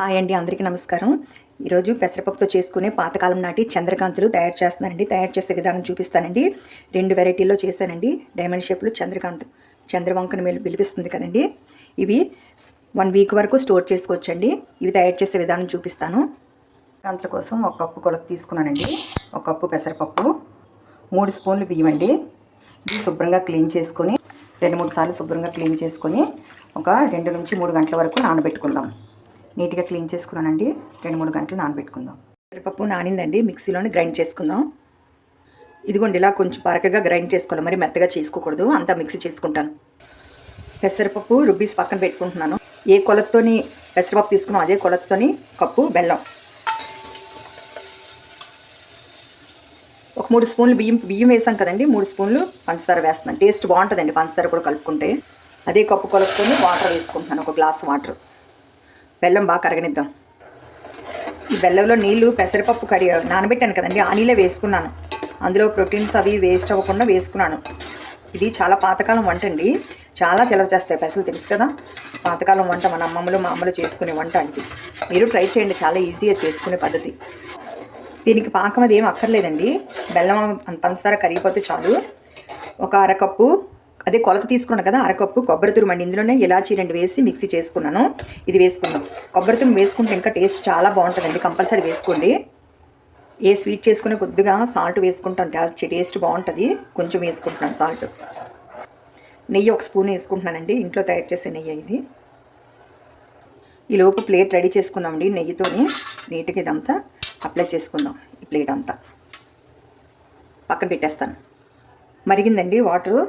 Hi అండి అందరికీ నమస్కారం. ఈరోజు పెసరపప్పుతో చేసుకునే పాతకాలం నాటి చంద్రకాంతులు తయారు చేస్తున్నానండి. తయారు చేసే విధానం చూపిస్తానండి. రెండు వెరైటీల్లో చేశానండి. డైమండ్ షేప్లో చంద్రకాంత్ చంద్రవంకను మేలు పిలిపిస్తుంది కదండి. ఇవి వన్ వీక్ వరకు స్టోర్ చేసుకోవచ్చండి. ఇవి తయారు చేసే విధానం చూపిస్తాను. కాంతుల కోసం ఒక కప్పు కొలత తీసుకున్నానండి. ఒక కప్పు పెసరపప్పు మూడు స్పూన్లు బియ్యం అండి. ఇది శుభ్రంగా క్లీన్ చేసుకొని రెండు మూడు సార్లు శుభ్రంగా క్లీన్ చేసుకొని ఒక రెండు నుంచి మూడు గంటల వరకు నానబెట్టుకుందాం. నీట్గా క్లీన్ చేసుకున్నానండి. రెండు మూడు గంటలు నానబెట్టుకుందాం. పెసరపప్పు నానిందండి. మిక్సీలోనే గ్రైండ్ చేసుకుందాం. ఇదిగోండి ఇలా కొంచెం పరకగా గ్రైండ్ చేసుకోవాలి. మరి మెత్తగా చేసుకోకూడదు. అంతా మిక్సీ చేసుకుంటాను. పెసరపప్పు రుబ్బీస్ పక్కన పెట్టుకుంటున్నాను. ఏ కొలతతోని పెసరపప్పు తీసుకున్నాం అదే కొలతతోని కప్పు బెల్లం. ఒక మూడు స్పూన్లు బియ్యం బియ్యం వేసాం కదండి. మూడు స్పూన్లు పంచదార వేస్తున్నాను. టేస్ట్ బాగుంటుందండి పంచదార కూడా కలుపుకుంటే. అదే కప్పు కొలుపుకొని వాటర్ వేసుకుంటున్నాను. ఒక గ్లాస్ వాటర్. బెల్లం బాగా కరగనిద్దాం. ఈ బెల్లంలో నీళ్ళు పెసరపప్పు కడి నానబెట్టాను కదండి ఆ నీళ్ళే వేసుకున్నాను. అందులో ప్రోటీన్స్ అవి వేస్ట్ అవ్వకుండా వేసుకున్నాను. ఇది చాలా పాతకాలం వంట అండి. చాలా చలవ చేస్తాయి పెసలు తెలుసు కదా? పాతకాలం వంట మన అమ్మమ్మలు మా అమ్మలు చేసుకునే వంట ఇది. మీరు ట్రై చేయండి చాలా ఈజీగా చేసుకునే పద్ధతి. దీనికి పాకం అది ఏం అక్కర్లేదండి. బెల్లం పంచదార కరిగిపోతే చాలు. ఒక అరకప్పు అదే కొలత తీసుకున్నాను కదా అరకప్పు కొబ్బరి తురుమండి ఇందులోనే ఇలాచీ రెండు వేసి మిక్సీ చేసుకున్నాను. ఇది వేసుకున్నాం కొబ్బరి తురుము వేసుకుంటే ఇంకా టేస్ట్ చాలా బాగుంటుందండి. కంపల్సరీ వేసుకోండి. ఏ స్వీట్ చేసుకునే కొద్దిగా సాల్ట్ వేసుకుంటాను టేస్ట్ టేస్ట్ బాగుంటుంది. కొంచెం వేసుకుంటున్నాను సాల్ట్. నెయ్యి ఒక స్పూన్ వేసుకుంటున్నానండి. ఇంట్లో తయారు చేసే నెయ్యి ఇది. ఈ లోపు ప్లేట్ రెడీ చేసుకుందామండి నెయ్యితోని. నీట్గా ఇదంతా అప్లై చేసుకుందాం. ఈ ప్లేట్ అంతా. పక్కన పెట్టేస్తాను. మరిగిందండి వాటరు.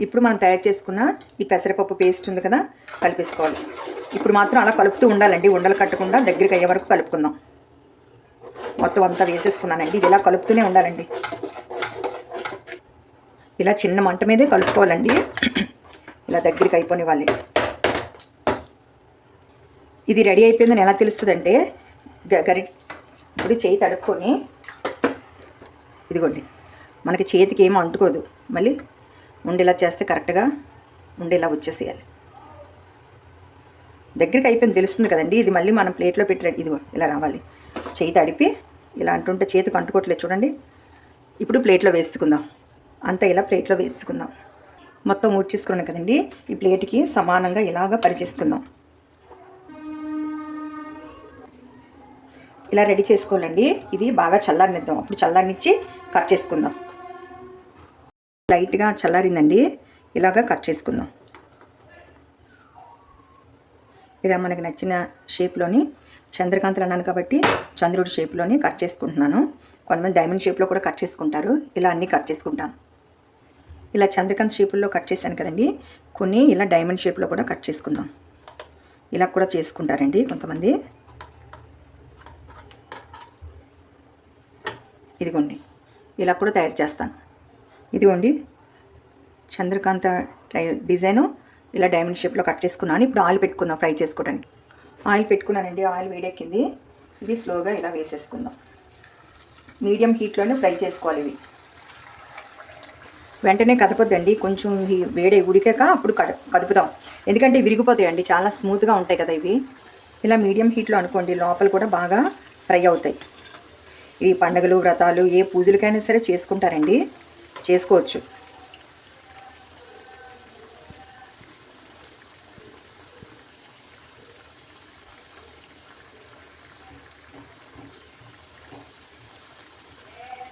ఇప్పుడు మనం తయారు చేసుకున్న ఈ పెసరపప్పు పేస్ట్ ఉంది కదా కలిపేసుకోవాలి. ఇప్పుడు మాత్రం అలా కలుపుతూ ఉండాలండి. ఉండలు కట్టకుండా దగ్గరికి అయ్యే వరకు కలుపుకుందాం. మొత్తం అంతా వేసేసుకున్నానండి. ఇది ఇలా కలుపుతూనే ఉండాలండి. ఇలా చిన్న మంట మీదే కలుపుకోవాలండి. ఇలా దగ్గరికి అయిపోనివ్వాలి. ఇది రెడీ అయిపోయిందని ఎలా తెలుస్తుందంటే గ- గరి ఇప్పుడు చేయి తడుపుకొని ఇదిగోండి. మనకి చేతికి ఏమో అంటుకోదు. మళ్ళీ ఉండేలా చేస్తే కరెక్ట్గా ఉండేలా వచ్చేసేయాలి. దగ్గరికి అయిపోయింది తెలుస్తుంది కదండి. ఇది మళ్ళీ మనం ప్లేట్లో పెట్టి ఇదిగో ఇలా రావాలి. చేయి తడిపి ఇలా అంటుంటే చేతికి అంటుకోవట్లేదు చూడండి. ఇప్పుడు ప్లేట్లో వేసుకుందాం. అంతా ఇలా ప్లేట్లో వేసుకుందాం. మొత్తం ఊడ్చేసుకున్నాం కదండి. ఈ ప్లేట్కి సమానంగా ఇలాగ పరిచేసుకుందాం. ఇలా రెడీ చేసుకోవాలండి. ఇది బాగా చల్లారనిద్దాం. అప్పుడు చల్లారనిచ్చి కట్ చేసుకుందాం. లైట్గా చల్లారిందండి. ఇలాగా కట్ చేసుకుందాం. ఇలా మనకు నచ్చిన షేప్లోని చంద్రకాంతలు అన్నాను కాబట్టి చంద్రుడి షేప్లోని కట్ చేసుకుంటున్నాను. కొంతమంది డైమండ్ షేప్లో కూడా కట్ చేసుకుంటారు. ఇలా అన్నీ కట్ చేసుకుంటాను. ఇలా చంద్రకాంత్ షేపుల్లో కట్ చేశాను కదండి. కొన్ని ఇలా డైమండ్ షేప్లో కూడా కట్ చేసుకుందాం. ఇలా కూడా చేసుకుంటారండి కొంతమంది. ఇదిగోండి. ఇలా కూడా తయారు చేస్తాను. ఇదిగోండి. చంద్రకాంత డిజైను ఇలా డైమండ్ షేప్లో కట్ చేసుకున్నాను. ఇప్పుడు ఆయిల్ పెట్టుకుందాం ఫ్రై చేసుకోవడానికి. ఆయిల్ పెట్టుకున్నానండి. ఆయిల్ వేడెక్కింది. ఇవి స్లోగా ఇలా వేసేసుకుందాం. మీడియం హీట్లోనే ఫ్రై చేసుకోవాలి ఇవి. వెంటనే కదపొద్దండి. కొంచెం వేడి ఉడికాక అప్పుడు కడ కదుపుదాం. ఎందుకంటే విరిగిపోతాయండి. చాలా స్మూత్గా ఉంటాయి కదా ఇవి. ఇలా మీడియం హీట్లో అనుకోండి లోపల కూడా బాగా ఫ్రై అవుతాయి. ఈ పండుగలు వ్రతాలు ఏ పూజలకైనా సరే చేసుకుంటారండి. చేసుకోవచ్చు.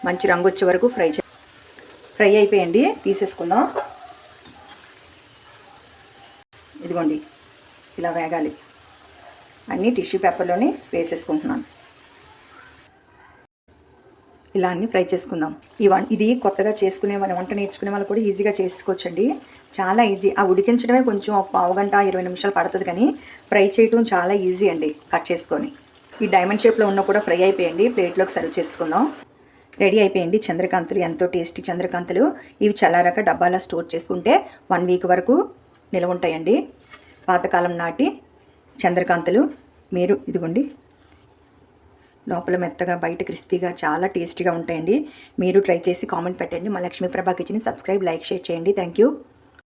మంచి రంగు వచ్చే వరకు ఫ్రై చే ఫ్రై అయిపోయండి తీసేసుకుందాం. ఇదిగోండి ఇలా వేగాలి. అన్నీ టిష్యూ పేపర్లోనే వేసేసుకుంటున్నాను. ఇలా అన్ని ఫ్రై చేసుకుందాం. ఈ వన్ ఇది కొత్తగా చేసుకునే వాళ్ళ వంట నేర్చుకునే వాళ్ళు కూడా ఈజీగా చేసుకోవచ్చండి. చాలా ఈజీ. ఆ ఉడికించడమే కొంచెం ఒక పావు గంట ఇరవై నిమిషాలు పడుతుంది కానీ ఫ్రై చేయటం చాలా ఈజీ అండి కట్ చేసుకొని. ఈ డైమండ్ షేప్లో ఉన్న కూడా ఫ్రై అయిపోయండి. ప్లేట్లోకి సర్వ్ చేసుకుందాం. రెడీ అయిపోయింది చంద్రకాంతులు. ఎంతో టేస్టీ చంద్రకాంతులు. ఇవి చల్లారాక డబ్బాలో స్టోర్ చేసుకుంటే వన్ వీక్ వరకు నిల్వ ఉంటాయండి. పాతకాలం నాటి చంద్రకాంతులు. మీరు ఇదిగోండి. లోపల మెత్తగా బయట క్రిస్పీగా చాలా టేస్టీగా ఉంటాయండి. మీరు ట్రై చేసి కామెంట్ పెట్టండి. మా Lakshmi Prabha kitchen subscribe like share చేయండి. Thank you